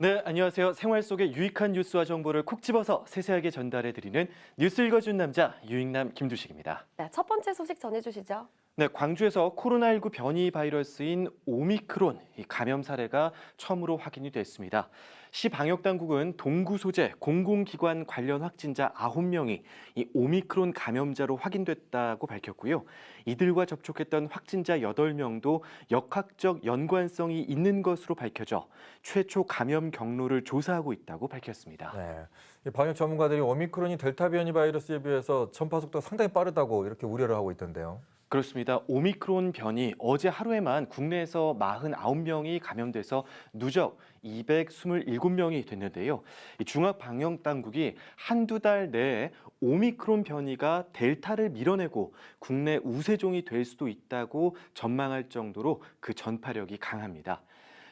네, 안녕하세요. 생활 속의 유익한 뉴스와 정보를 콕 집어서 세세하게 전달해 드리는 뉴스 읽어준 남자 유익남 김두식입니다. 네, 첫 번째 소식 전해주시죠. 네, 광주에서 코로나19 변이 바이러스인 오미크론 이 감염 사례가 처음으로 확인이 됐습니다. 시 방역 당국은 동구 소재 공공기관 관련 확진자 9명이 이 오미크론 감염자로 확인됐다고 밝혔고요. 이들과 접촉했던 확진자 8명도 역학적 연관성이 있는 것으로 밝혀져 최초 감염 경로를 조사하고 있다고 밝혔습니다. 네. 이 방역 전문가들이 오미크론이 델타 변이 바이러스에 비해서 전파 속도가 상당히 빠르다고 이렇게 우려를 하고 있던데요. 그렇습니다. 오미크론 변이 어제 하루에만 국내에서 49명이 감염돼서 누적 227명이 됐는데요. 이 중앙방역당국이 한두 달 내에 오미크론 변이가 델타를 밀어내고 국내 우세종이 될 수도 있다고 전망할 정도로 그 전파력이 강합니다.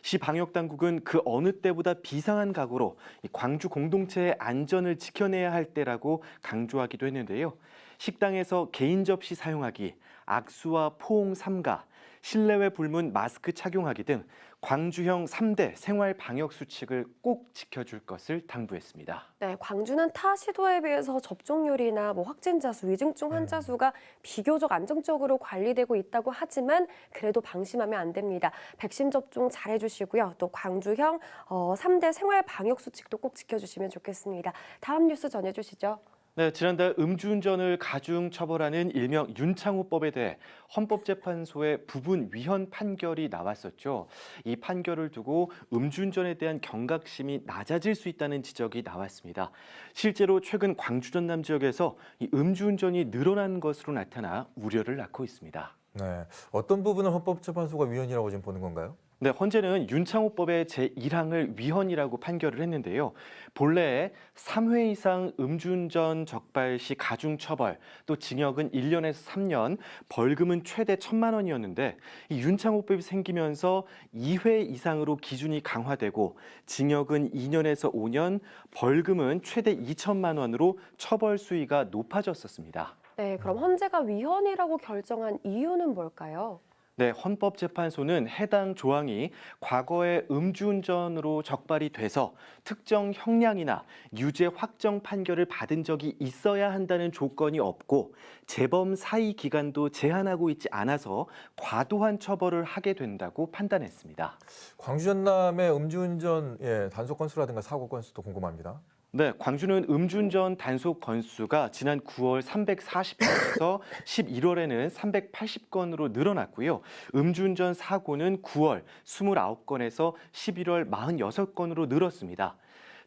시 방역 당국은 그 어느 때보다 비상한 각오로 이 광주 공동체의 안전을 지켜내야 할 때라고 강조하기도 했는데요. 식당에서 개인 접시 사용하기, 악수와 포옹 삼가, 실내외 불문 마스크 착용하기 등 광주형 3대 생활 방역 수칙을 꼭 지켜줄 것을 당부했습니다. 네, 광주는 타 시도에 비해서 접종률이나 뭐 확진자 수, 위중증 환자 수가 비교적 안정적으로 관리되고 있다고 하지만 그래도 방심하면 안 됩니다. 백신 접종 잘 해주시고요. 또 광주형 어, 3대 생활 방역 수칙도 꼭 지켜주시면 좋겠습니다. 다음 뉴스 전해주시죠. 네, 지난달 음주운전을 가중 처벌하는 일명 윤창호법에 대해 헌법재판소의 부분 위헌 판결이 나왔었죠. 이 판결을 두고 음주운전에 대한 경각심이 낮아질 수 있다는 지적이 나왔습니다. 실제로 최근 광주 전남 지역에서 이 음주운전이 늘어난 것으로 나타나 우려를 낳고 있습니다. 네. 어떤 부분을 헌법재판소가 위헌이라고 지금 보는 건가요? 네, 헌재는 윤창호법의 제1항을 위헌이라고 판결을 했는데요. 본래 3회 이상 음주운전 적발 시 가중 처벌, 또 징역은 1년에서 3년, 벌금은 최대 1천만 원이었는데 이 윤창호법이 생기면서 2회 이상으로 기준이 강화되고 징역은 2년에서 5년, 벌금은 최대 2천만 원으로 처벌 수위가 높아졌었습니다. 네, 그럼 헌재가 위헌이라고 결정한 이유는 뭘까요? 네, 헌법재판소는 해당 조항이 과거에 음주운전으로 적발이 돼서 특정 형량이나 유죄 확정 판결을 받은 적이 있어야 한다는 조건이 없고 재범 사이 기간도 제한하고 있지 않아서 과도한 처벌을 하게 된다고 판단했습니다. 광주 전남의 음주운전 예, 단속 건수라든가 사고 건수도 궁금합니다. 네, 광주는 음주운전 단속 건수가 지난 9월 340건에서 11월에는 380건으로 늘어났고요. 음주운전 사고는 9월 29건에서 11월 46건으로 늘었습니다.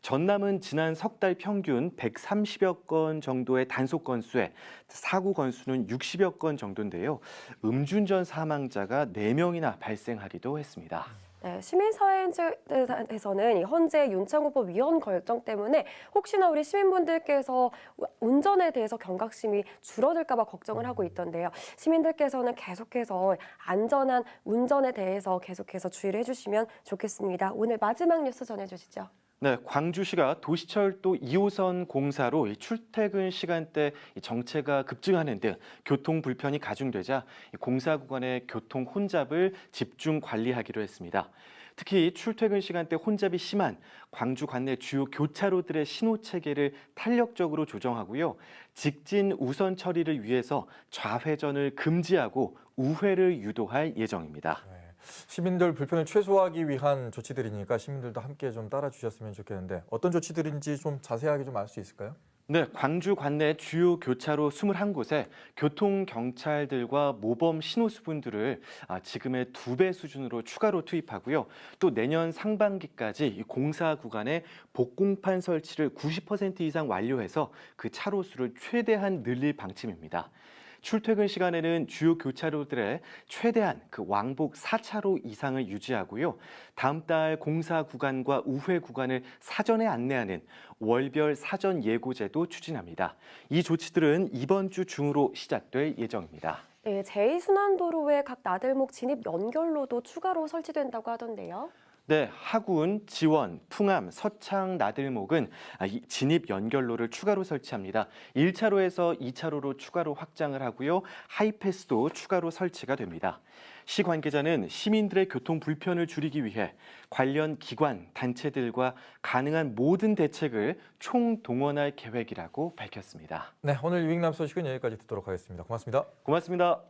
전남은 지난 석 달 평균 130여 건 정도의 단속 건수에 사고 건수는 60여 건 정도인데요. 음주운전 사망자가 4명이나 발생하기도 했습니다. 네, 시민사회에서는 이 헌재 윤창호법 위헌 결정 때문에 혹시나 우리 시민분들께서 운전에 대해서 경각심이 줄어들까봐 걱정을 하고 있던데요. 시민들께서는 계속해서 안전한 운전에 대해서 계속해서 주의를 해주시면 좋겠습니다. 오늘 마지막 뉴스 전해주시죠. 네, 광주시가 도시철도 2호선 공사로 이 출퇴근 시간대 이 정체가 급증하는 등 교통 불편이 가중되자 이 공사 구간의 교통 혼잡을 집중 관리하기로 했습니다. 특히 출퇴근 시간대 혼잡이 심한 광주 관내 주요 교차로들의 신호 체계를 탄력적으로 조정하고요. 직진 우선 처리를 위해서 좌회전을 금지하고 우회를 유도할 예정입니다. 네. 시민들 불편을 최소화하기 위한 조치들이니까 시민들도 함께 좀 따라주셨으면 좋겠는데 어떤 조치들인지 좀 자세하게 좀 알 수 있을까요? 네, 광주 관내 주요 교차로 21곳에 교통 경찰들과 모범 신호수분들을 아, 지금의 두 배 수준으로 추가로 투입하고요. 또 내년 상반기까지 이 공사 구간에 복공판 설치를 90% 이상 완료해서 그 차로 수를 최대한 늘릴 방침입니다. 출퇴근 시간에는 주요 교차로들의 최대한 그 왕복 4차로 이상을 유지하고요. 다음 달 공사 구간과 우회 구간을 사전에 안내하는 월별 사전 예고제도 추진합니다. 이 조치들은 이번 주 중으로 시작될 예정입니다. 네, 제2순환도로의 각 나들목 진입 연결로도 추가로 설치된다고 하던데요. 네, 하군, 지원, 풍암, 서창, 나들목은 아, 이 진입 연결로를 추가로 설치합니다. 1차로에서 2차로로 추가로 확장을 하고요. 하이패스도 추가로 설치가 됩니다. 시 관계자는 시민들의 교통 불편을 줄이기 위해 관련 기관, 단체들과 가능한 모든 대책을 총동원할 계획이라고 밝혔습니다. 네, 오늘 유익남 소식은 여기까지 듣도록 하겠습니다. 고맙습니다. 고맙습니다.